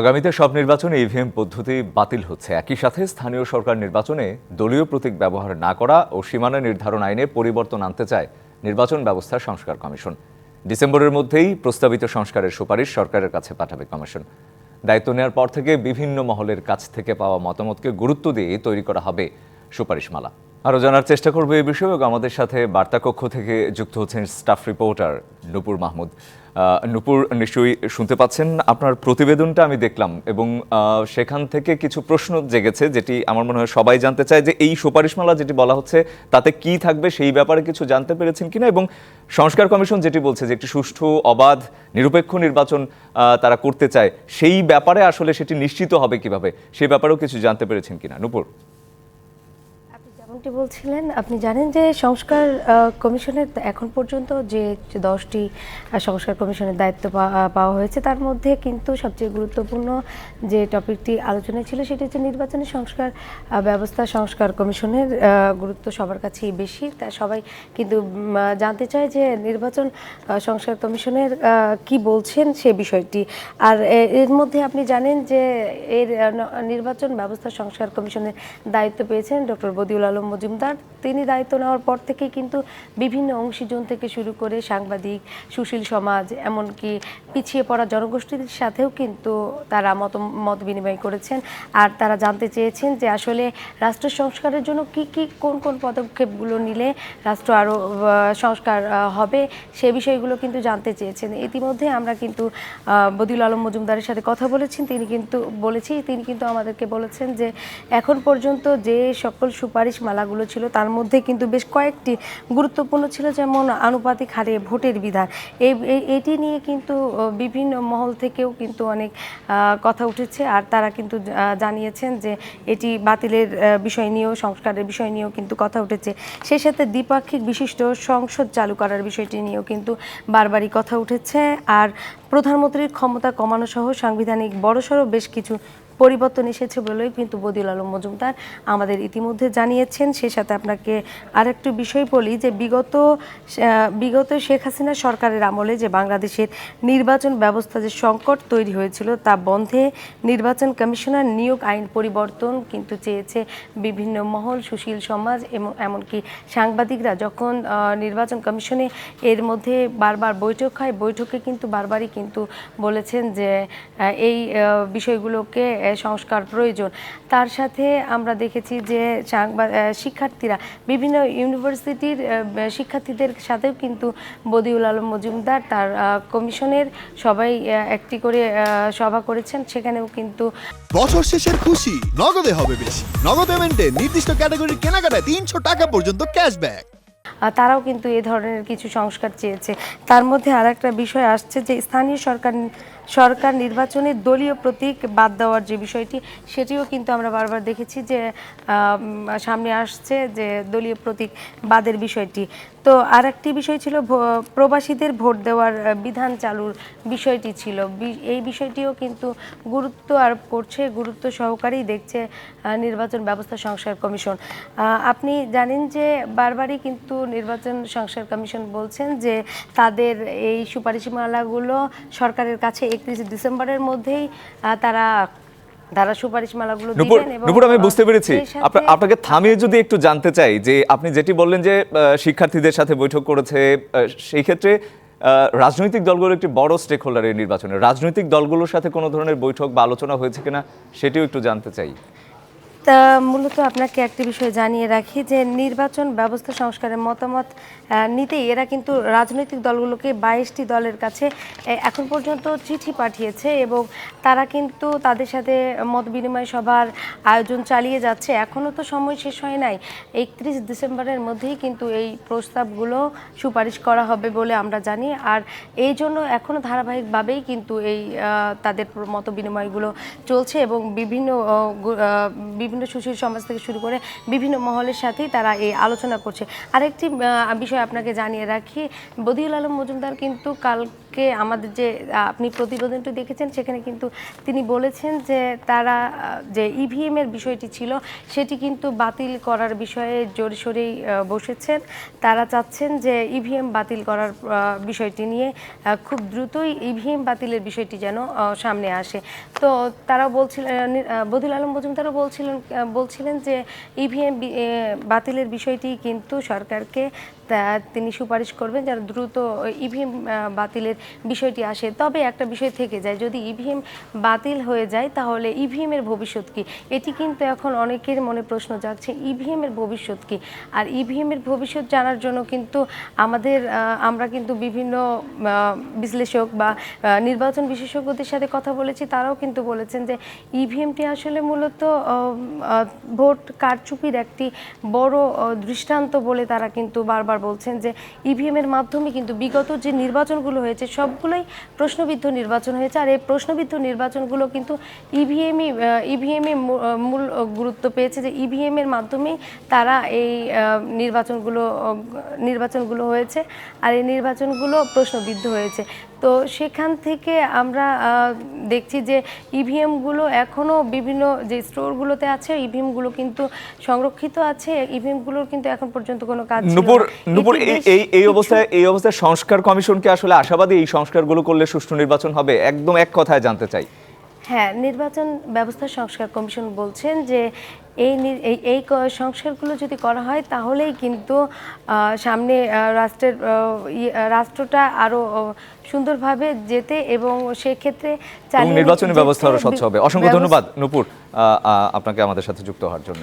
আগামীতে সব নির্বাচনে ইভিএম পদ্ধতি বাতিল হচ্ছে। একই সাথে স্থানীয় সরকার নির্বাচনে দলীয় প্রতীক ব্যবহার না করা ও সীমানা নির্ধারণ আইনে পরিবর্তন আনতে চায় নির্বাচন ব্যবস্থার সংস্কার কমিশন। ডিসেম্বরের মধ্যেই প্রস্তাবিত সংস্কারের সুপারিশ সরকারের কাছে পাঠাবে কমিশন। দায়িত্ব নেওয়ার পর থেকে বিভিন্ন মহলের কাছ থেকে পাওয়া মতামতকে গুরুত্ব দিয়ে তৈরি করা হবে সুপারিশমালা। আরও জানার চেষ্টা করব এই বিষয়ে আমাদের সাথে বার্তা কক্ষ থেকে যুক্ত হচ্ছেন স্টাফ রিপোর্টার নুপুর মাহমুদ। নুপুর নিশ্চয়ই শুনতে পাচ্ছেন। আপনার প্রতিবেদনটা আমি দেখলাম এবং সেখান থেকে কিছু প্রশ্ন জেগেছে যেটি আমার মনে হয় সবাই জানতে চায় যে এই সুপারিশমালা যেটি বলা হচ্ছে, তাতে কি থাকবে সেই ব্যাপারে কিছু জানতে পেরেছেন কিনা? এবং সংস্কার কমিশন যেটি বলছে যে একটি সুষ্ঠু, অবাধ, নিরপেক্ষ নির্বাচন তারা করতে চায়, সেই ব্যাপারে আসলে সেটি নিশ্চিত হবে কীভাবে? সেই ব্যাপারেও কিছু জানতে পেরেছেন কিনা? নুপুর। যেমনটি বলছিলেন, আপনি জানেন যে সংস্কার কমিশনের এখন পর্যন্ত যে দশটি সংস্কার কমিশনের দায়িত্ব পাওয়া হয়েছে, তার মধ্যে কিন্তু সবচেয়ে গুরুত্বপূর্ণ যে টপিকটি আলোচনায় ছিল, সেটি হচ্ছে নির্বাচনী সংস্কার ব্যবস্থা সংস্কার কমিশনের গুরুত্ব সবার কাছেই বেশি। তা সবাই কিন্তু জানতে চায় যে নির্বাচন সংস্কার কমিশনের কি বলছেন সে বিষয়টি। আর এর মধ্যে আপনি জানেন যে এর নির্বাচন ব্যবস্থা সংস্কার কমিশনের দায়িত্ব পেয়েছেন ডক্টর বদিউল আলম মজুমদার। তিনি দায়িত্ব নেওয়ার পর থেকেই কিন্তু বিভিন্ন অংশীজন থেকে শুরু করে সাংবাদিক, সুশীল সমাজ, এমনকি পিছিয়ে পড়া জনগোষ্ঠীর সাথেও কিন্তু তারা মত মত বিনিময় করেছেন। আর তারা জানতে চেয়েছেন যে আসলে রাষ্ট্র সংস্কারের জন্য কি কি, কোন কোন পদক্ষেপগুলো নিলে রাষ্ট্র আরও সংস্কার হবে সে বিষয়গুলো কিন্তু জানতে চেয়েছেন। ইতিমধ্যে আমরা কিন্তু বদিউল আলম মজুমদারের সাথে কথা বলেছেন। তিনি কিন্তু বলেছি, তিনি কিন্তু আমাদেরকে বলেছেন যে এখন পর্যন্ত যে সকল সুপারিশ মালাগুলো ছিল, তার মধ্যে কিন্তু বেশ কয়েকটি গুরুত্বপূর্ণ ছিল, যেমন আনুপাতিক হারে ভোটের বিধান। এই এটি নিয়ে কিন্তু বিভিন্ন মহল থেকেও কিন্তু অনেক কথা উঠেছে। আর তারা কিন্তু জানিয়েছেন যে এটি বাতিলের বিষয় নিয়েও, সংস্কারের বিষয় নিয়েও কিন্তু কথা উঠেছে। সেই সাথে দ্বিপাক্ষিক বিশিষ্ট সংসদ চালু করার বিষয়টি নিয়েও কিন্তু বারবারই কথা উঠেছে। আর প্রধানমন্ত্রীর ক্ষমতা কমানো সহ সাংবিধানিক বড়সড় বেশ কিছু পরিবর্তন এসেছে বলেই কিন্তু বদিউল আলম মজুমদার আমাদের ইতিমধ্যে জানিয়েছেন। সে সাথে আপনাকে আরেকটু বিষয় বলি যে বিগত বিগত শেখ হাসিনা সরকারের আমলে যে বাংলাদেশের নির্বাচন ব্যবস্থা যে সংকট তৈরি হয়েছিল তা বন্ধে নির্বাচন কমিশনার নিয়োগ আইন পরিবর্তন কিন্তু চেয়েছে বিভিন্ন মহল, সুশীল সমাজ এবং এমনকি সাংবাদিকরা যখন নির্বাচন কমিশনে এর মধ্যে বারবার বৈঠক হয়, বৈঠকে কিন্তু বারবারই কিন্তু বলেছেন যে এই বিষয়গুলোকে সংস্কার প্রয়োজন। তার সাথে আমরা দেখেছি যে শিক্ষার্থীরা বিভিন্ন ইউনিভার্সিটির শিক্ষার্থীদের সাথেও কিন্তু বদিউল আলম মজুমদার তার কমিশনের সবাই একটি করে সভা করেছেন। সেখানেও কিন্তু বছর শেষের খুশি নগদে হবে বেশি। নগদ পেমেন্টে নির্দিষ্ট ক্যাটাগরির কেনাকাটায় তিনশো টাকা পর্যন্ত ক্যাশব্যাক। তারাও কিন্তু এ ধরনের কিছু সংস্কার চেয়েছে। তার মধ্যে আর একটা বিষয় আসছে যে স্থানীয় সরকার সরকার নির্বাচনে দলীয় প্রতীক বাদ দেওয়ার যে বিষয়টি, সেটিও কিন্তু আমরা বারবার দেখেছি যে সামনে আসছে যে দলীয় প্রতীক বাদের বিষয়টি। তো আর একটি বিষয় ছিল প্রবাসীদের ভোট দেওয়ার বিধান চালুর বিষয়টি ছিল। এই বিষয়টিও কিন্তু গুরুত্ব আরোপ করছে, গুরুত্ব সহকারেই দেখছে নির্বাচন ব্যবস্থা সংস্কার কমিশন। আপনি জানেন যে বারবারই কিন্তু নির্বাচন সংস্কার কমিশন বলছেন যে তাদের এই সুপারিশমালাগুলো সরকারের কাছে একত্রিশে ডিসেম্বরের মধ্যেই তারা তারা সুপারিশমালাগুলো দিবেন এবং নুপুর আমি বুঝতে পেরেছি। আপনাকে থামিয়ে যদি একটু জানতে চাই যে আপনি যেটি বললেন যে শিক্ষার্থীদের সাথে বৈঠক করেছে সেই ক্ষেত্রে আহ, রাজনৈতিক দলগুলো একটি বড় স্টেক হোল্ডার এই নির্বাচনে রাজনৈতিক দলগুলোর সাথে কোনো ধরনের বৈঠক বা আলোচনা হয়েছে কিনা সেটিও একটু জানতে চাই। তা মূলত আপনাকে একটি বিষয় জানিয়ে রাখি যে নির্বাচন ব্যবস্থা সংস্কারের মতামত নিতেই এরা কিন্তু রাজনৈতিক দলগুলোকে বাইশটি দলের কাছে এখন পর্যন্ত চিঠি পাঠিয়েছে এবং তারা কিন্তু তাদের সাথে মত বিনিময় সভার আয়োজন চালিয়ে যাচ্ছে। এখনও তো সময় শেষ হয় নাই। একত্রিশ ডিসেম্বরের মধ্যেই কিন্তু এই প্রস্তাবগুলো সুপারিশ করা হবে বলে আমরা জানি। আর এই জন্য এখনও ধারাবাহিকভাবেই কিন্তু এই তাদের মত বিনিময়গুলো চলছে এবং বিভিন্ন বিভিন্ন সুশীল সমাজ থেকে শুরু করে বিভিন্ন মহলের সাথেই তারা এই আলোচনা করছে। আরেকটি বিষয় আপনাকে জানিয়ে রাখি। বদিউল আলম মজুমদার কিন্তু কাল আজকে আমাদের যে আপনি প্রতিবেদনটি দেখেছেন, সেখানে কিন্তু তিনি বলেছেন যে তারা যে ইভিএম এর বিষয়টি ছিল, সেটি কিন্তু বাতিল করার বিষয়ে জোরে সোরেই বসেছেন। তারা চাচ্ছেন যে ইভিএম বাতিল করার বিষয়টি নিয়ে খুব দ্রুতই ইভিএম বাতিলের বিষয়টি যেন সামনে আসে। তো তারা বলছিলেন বদিউল আলম মজুমদারও বলছিলেন বলছিলেন যে ইভিএম বাতিলের বিষয়টি কিন্তু সরকারকে তিনি সুপারিশ করবেন যারা দ্রুত ইভিএম বাতিলের বিষয়টি আসে। তবে একটা বিষয় থেকে যায়, যদি ইভিএম বাতিল হয়ে যায়, তাহলে ইভিএম এর ভবিষ্যৎ কি? এটি কিন্তু এখন অনেকের মনে প্রশ্ন জাগছে ইভিএম এর ভবিষ্যৎ কি? আর ইভিএম এর ভবিষ্যৎ জানার জন্য কিন্তু আমাদের আমরা কিন্তু বিভিন্ন বিশ্লেষক বা নির্বাচন বিশেষজ্ঞদের সাথে কথা বলেছি, তারাও কিন্তু বলেছেন যে ইভিএমটি আসলে মূলত ভোট কারচুপির একটি বড় দৃষ্টান্ত বলে তারা কিন্তু বারবার বলছেন যে ইভিএম এর মাধ্যমে কিন্তু বিগত যে নির্বাচনগুলো হয়েছে, সবগুলোই প্রশ্নবিদ্ধ নির্বাচন হয়েছে। আর এই প্রশ্নবিদ্ধ নির্বাচনগুলো কিন্তু ইভিএমই ইভিএমই মূল গুরুত্ব পেয়েছে যে ইভিএম এর মাধ্যমেই তারা এই নির্বাচনগুলো নির্বাচনগুলো হয়েছে। আর এই নির্বাচনগুলো প্রশ্নবিদ্ধ হয়েছে। তো সেখান থেকে আমরা দেখছি যে ইভিএমগুলো এখনও বিভিন্ন যে স্টোরগুলোতে আছে ইভিএমগুলো কিন্তু সংরক্ষিত আছে। ইভিএমগুলোর কিন্তু এখন পর্যন্ত কোনো কাজ নুপুর নুপুর এই এই এই অবস্থায় এই অবস্থায় সংস্কার কমিশনকে আসলে আশাবাদী এই সংস্কারগুলো করলে সুষ্ঠু নির্বাচন হবে একদম এক কথায় জানতে চাই। হ্যাঁ নির্বাচন ব্যবস্থা সংস্কার কমিশন বলছেন যে এই এই সংস্কারগুলো যদি করা হয় তাহলেই কিন্তু সামনে রাষ্ট্রের রাষ্ট্রটা আরও সুন্দরভাবে যেতে এবং সেক্ষেত্রে নির্বাচনী ব্যবস্থা আরও স্বচ্ছ হবে। অসংখ্য ধন্যবাদ নুপুর। আপনাকে আমাদের সাথে যুক্ত হওয়ার জন্য।